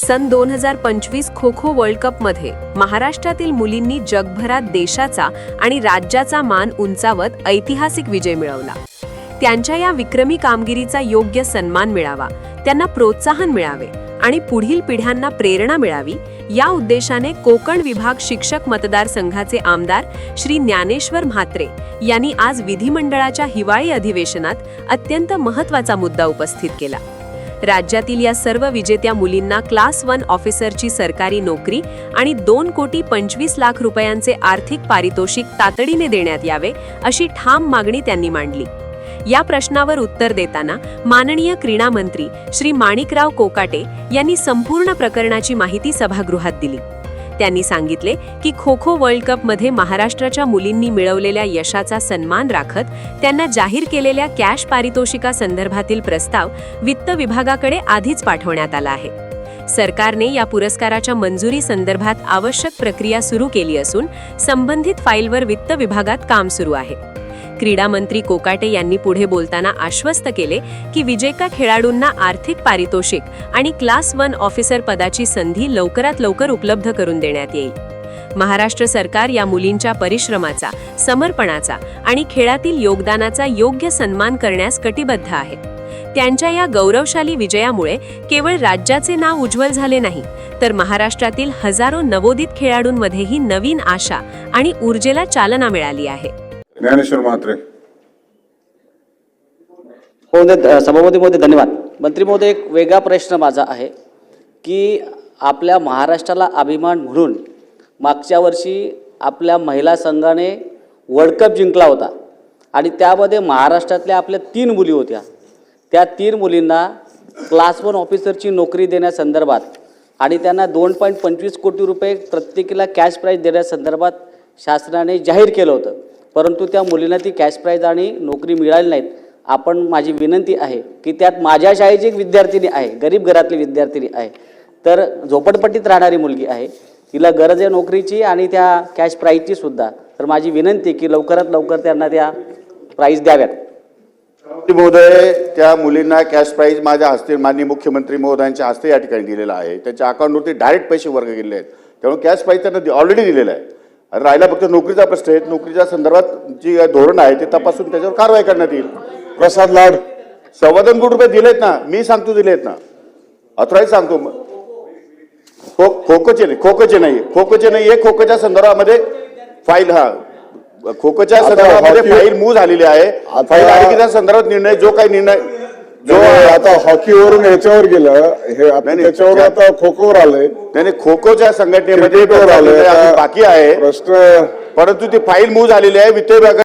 सन दोन हजार पंचवीस खो खो वर्ल्ड कपमध्ये महाराष्ट्रातील मुलींनी जगभरात देशाचा आणि राज्याचा मान उंचावत ऐतिहासिक विजय मिळवला. त्यांच्या या विक्रमी कामगिरीचा योग्य सन्मान मिळावा त्यांना प्रोत्साहन मिळावे आणि पुढील पिढ्यांना प्रेरणा मिळावी या उद्देशाने कोकण विभाग शिक्षक मतदारसंघाचे आमदार श्री ज्ञानेश्वर म्हात्रे यांनी आज विधिमंडळाच्या हिवाळी अधिवेशनात अत्यंत महत्त्वाचा मुद्दा उपस्थित केला. राज्यातील या सर्व विजेत्या मुलींना क्लास वन ऑफिसरची सरकारी नोकरी आणि दोन कोटी पंचवीस लाख रुपयांचे आर्थिक पारितोषिक तातडीने देण्यात यावे अशी ठाम मागणी त्यांनी मांडली. या प्रश्नावर उत्तर देताना माननीय क्रीडा मंत्री श्री माणिकराव कोकाटे यांनी संपूर्ण प्रकरणाची माहिती सभागृहात दिली. त्यांनी सांगितले की खो खो वर्ल्ड कपमध्ये महाराष्ट्राच्या मुलींनी मिळवलेल्या यशाचा सन्मान राखत त्यांना जाहीर केलेल्या कॅश पारितोषिकासंदर्भातील प्रस्ताव वित्त विभागाकडे आधीच पाठवण्यात आला आहे. सरकारने या पुरस्काराच्या मंजुरी संदर्भात आवश्यक प्रक्रिया सुरू केली असून संबंधित फाईलवर वित्त विभागात काम सुरू आहे. क्रीडा मंत्री कोकाटे यांनी पुढे बोलताना आश्वस्त केले की विजेता खेळाडूंना आर्थिक पारितोषिक आणि क्लास वन ऑफिसर पदाची संधी लवकरात लवकर उपलब्ध करून देण्यात येईल. महाराष्ट्र सरकार या मुलींच्या परिश्रमाचा समर्पणाचा आणि खेळातील योगदानाचा योग्य सन्मान करण्यास कटिबद्ध आहे. त्यांच्या या गौरवशाली विजयामुळे केवळ राज्याचे नाव उज्ज्वल झाले नाही तर महाराष्ट्रातील हजारो नवोदित खेळाडूंमध्येही नवीन आशा आणि ऊर्जेला चालना मिळाली आहे. ज्ञानेश्वर म्हात्रे. हो म्हणजे, सभापती महोदय धन्यवाद. मंत्री महोदय एक वेगळा प्रश्न माझा आहे की आपल्या महाराष्ट्राला अभिमान म्हणून मागच्या वर्षी आपल्या महिला संघाने वर्ल्ड कप जिंकला होता आणि त्यामध्ये महाराष्ट्रातल्या आपल्या तीन मुली होत्या. त्या तीन मुलींना क्लास वन ऑफिसरची नोकरी देण्यासंदर्भात आणि त्यांना दोन पॉईंट पंचवीस कोटी रुपये प्रत्येकीला कॅश प्राईज देण्यासंदर्भात शासनाने जाहीर केलं होतं. परंतु त्या मुलींना ती कॅश प्राईज आणि नोकरी मिळाली नाहीत. आपण माझी विनंती आहे की त्यात माझ्या शाळेची एक विद्यार्थिनी आहे गरीब घरातली विद्यार्थिनी आहे. तर झोपडपट्टीत राहणारी मुलगी आहे. तिला गरज आहे नोकरीची आणि त्या कॅश प्राईजची सुद्धा. तर माझी विनंती की लवकरात लवकर त्यांना त्या प्राईज द्याव्यात. महोदय त्या मुलींना कॅश प्राईज माझ्या हस्ते माननीय मुख्यमंत्री महोदयांच्या हस्ते या ठिकाणी दिलेला आहे. त्याच्या अकाउंटवरती डायरेक्ट पैसे वर्ग गेले आहेत. त्यामुळे कॅश प्राईज त्यांना ऑलरेडी दिलेला आहे. आणि राहिला फक्त नोकरीचा प्रश्न आहे. नोकरीच्या संदर्भात जी धोरण आहे ते तपासून त्याच्यावर कारवाई करण्यात येईल. प्रसाद लाड. सव्वा दोन कोटी रुपये दिलेत ना? मी सांगतो दिलेत ना. अथॉराईज सांगतो. मग. खो खोकोचे नाही खोकोचे नाही. खोकोचे नाही आहे खोकोच्या संदर्भामध्ये फाईल हा. खोकोच्या संदर्भामध्ये फाईल मूव झालेली आहे. फाईल अडकीच्या संदर्भात निर्णय जो काही निर्णय जो आता हॉकीवरून ह्याच्यावर गेलं हे आता नाही. त्याच्यावर आता खो खोवर आलंय. त्याने खो खोच्या संघटनेमध्ये क्रिकेटवर आलंय बाकी आहे. प्रश्न परंतु ती फाईल मूव झालेली आहे वित्त विभागात